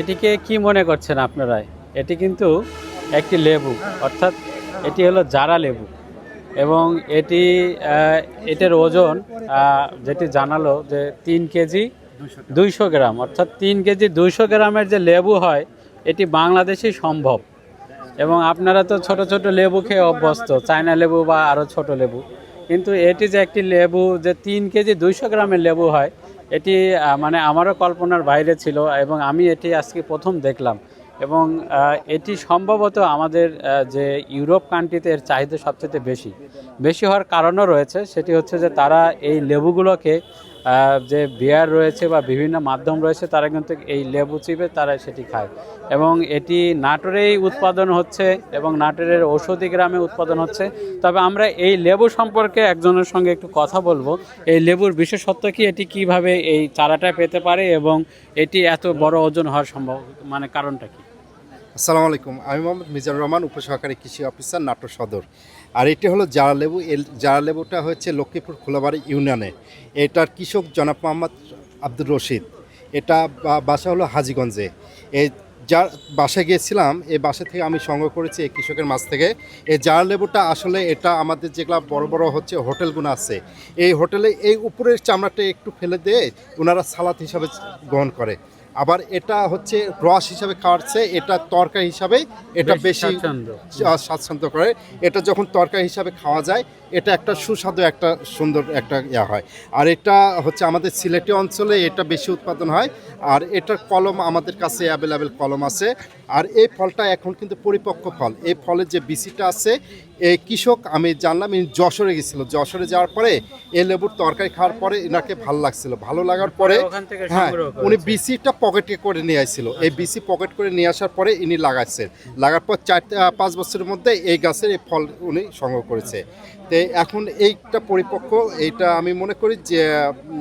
এটিকে কি মনে করছেন আপনারা? এটি কিন্তু একটি লেবু, অর্থাৎ এটি হলো জারা লেবু। এবং এটি এটার ওজন যেটি জানালো যে তিন কেজি দুইশো গ্রাম, অর্থাৎ তিন কেজি দুইশো গ্রামের যে লেবু হয়, এটি বাংলাদেশেই সম্ভব। এবং আপনারা তো ছোট ছোট লেবু খেয়ে অভ্যস্ত, চায়না লেবু বা আরও ছোট লেবু। কিন্তু এটি যে একটি লেবু যে তিন কেজি দুইশো গ্রামের লেবু হয় এটি মানে আমারও কল্পনার বাইরে ছিল এবং আমি এটি আজকে প্রথম দেখলাম। এবং এটি সম্ভবত আমাদের যে ইউরোপ কান্ট্রিতে এর চাহিদা সবচেয়ে বেশি। বেশি হওয়ার কারণও রয়েছে, সেটি হচ্ছে যে তারা এই লেবুগুলোকে যে বিয়ার রয়েছে বা বিভিন্ন মাধ্যম রয়েছে, তারা কিন্তু এই লেবু চিপে তারা সেটি খায়। এবং এটি নাটোরেই উৎপাদন হচ্ছে এবং নাটোরের ঔষধি গ্রামে উৎপাদন হচ্ছে। তবে আমরা এই লেবু সম্পর্কে একজনের সঙ্গে একটু কথা বলব। এই লেবুর বিশেষত্ব কি? এটি কীভাবে এই চারাটা পেতে পারে এবং এটি এত বড় ওজন হওয়ার সম্ভব মানে কারণটা কি? আসসালামু আলাইকুম, আমি মোহাম্মদ মিজানুর রহমান, উপসহকারী কৃষি অফিসার, নাটোর সদর। আর এটি হলো জারা লেবু জারা লেবুটা হচ্ছে লক্ষ্মীপুর খোলাবাড়ি ইউনিয়নে। এটার কৃষক জনাব মোহাম্মদ আব্দুর রশিদ। এটা বাসা হলো হাজিগঞ্জে। এই যার বাসায় গিয়েছিলাম এই বাসা থেকে আমি সংগ্রহ করেছি এই কৃষকের মাছ থেকে। এই জার লেবুটা আসলে এটা আমাদের যেগুলা বড় বড় হচ্ছে হোটেলগুলো আছে। এই হোটেলে এই উপরের চামড়াটা একটু ফেলে দিয়ে ওনারা সালাদ হিসাবে গ্রহণ করে। আবার এটা হচ্ছে রস হিসাবে খাওয়াচ্ছে এটা তরকারি হিসাবে এটা বেশি স্বাচ্ছন্দ্য। করে। এটা যখন তরকারি হিসাবে খাওয়া যায় এটা একটা সুস্বাদু একটা সুন্দর একটা ইয়া হয়। আর এটা হচ্ছে আমাদের সিলেটি অঞ্চলে এটা বেশি উৎপাদন হয় আর এটার কলম আমাদের কাছে অ্যাভেলেবেল কলম আছে। আর এই ফলটা এখন কিন্তু পরিপক্ক ফল। এই ফলের যে বিচিটা আছে এই কৃষক আমি জানলাম ইনি যশোরে গেছিল। যশোরে যাওয়ার পরে এই লেবুর তরকারি খাওয়ার পরে এনাকে ভালো লাগছিল। ভালো লাগার পরে হ্যাঁ উনি। বিসিটা পকেটে করে নিয়ে আসছিল। এই বিসি পকেট করে নিয়ে আসার পরে ইনি লাগাচ্ছেন। লাগার পর চার পাঁচ বছরের মধ্যে এই গাছের এই ফল উনি সংগ্রহ করেছে। তো এখন এইটা পরিপক্ক এইটা আমি মনে করি যে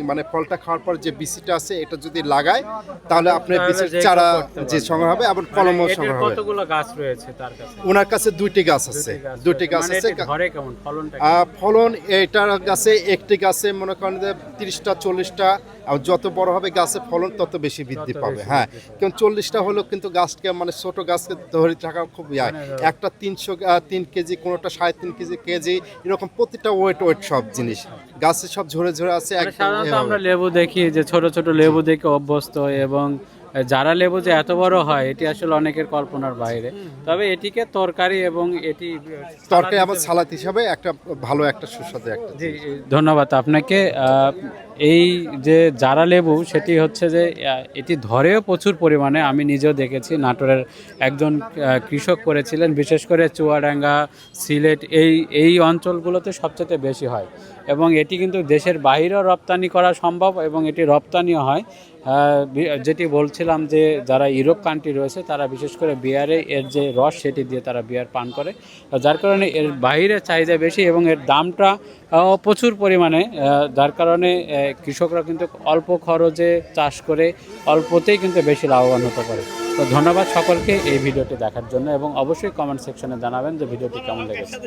মানে ফলটা খাওয়ার পর যে বিসিটা আছে এটা যদি লাগায় তাহলে আপনার বিসির চারা যে সংগ্রহ হবে এবং মানে কলমও সংগ্রহ হবে। কতগুলো গাছ রয়েছে তার কাছে? ওনার কাছে দুইটি গাছ আছে। দুইটি গাছ মানে আছে ধরে কেমন? ফলনটা ফলন এইটার গাছে একটি গাছে মনে করেন যে তিরিশটা চল্লিশটা আর যত বড় হবে গাছে ফলন তত বেশি বৃদ্ধি পাবে। হ্যাঁ। কিন্তু চল্লিশটা হলেও কিন্তু গাছকে মানে ছোট গাছকে ধরে থাকা খুব ইয়া। মানে একটা তিনশো তিন কেজি কোনোটা সাড়ে তিন কেজি কেজি এরকম প্রতিটা ওয়েট ওয়েট সব জিনিস গাছে সব ঝরে ঝরে আছে মানে। আমরা লেবু দেখি যে ছোট ছোট লেবু দেখে অভ্যস্ত এবং যারা লেবু যে এত বড় হয় এটি আসলে অনেকের কল্পনার বাইরে। তবে এটিকে তরকারি এবং এটি তরকারি আবার সালাদ হিসাবে একটা ভালো একটা সুস্বাদু একটা জি ধন্যবাদ আপনাকে। এই যে জারা লেবু সেটি হচ্ছে যে এটি ধরেও প্রচুর পরিমাণে আমি নিজেও দেখেছি নাটোরের একজন কৃষক করেছিলেন বিশেষ করে চুয়াডাঙ্গা সিলেট এই এই অঞ্চলগুলোতে সবচেয়ে বেশি হয়। এবং এটি কিন্তু দেশের বাইরেও রপ্তানি করা সম্ভব এবং এটি রপ্তানিও হয়। যেটি বলছিলাম যে যারা ইউরোপ কান্ট্রি রয়েছে, তারা বিশেষ করে বিয়ারে এর যে রস, সেটি দিয়ে তারা বিয়ার পান করে। যার কারণে এর বাইরে চাহিদা বেশি এবং এর দামটা প্রচুর পরিমাণে যার কারণে কৃষকরা কিন্তু অল্প খরচে চাষ করে অল্পতেই কিন্তু বেশি লাভবান হতে পারে। তো ধন্যবাদ সকলকে এই ভিডিওটি দেখার জন্য এবং অবশ্যই কমেন্ট সেকশনে জানাবেন যে ভিডিওটি কেমন লেগেছে।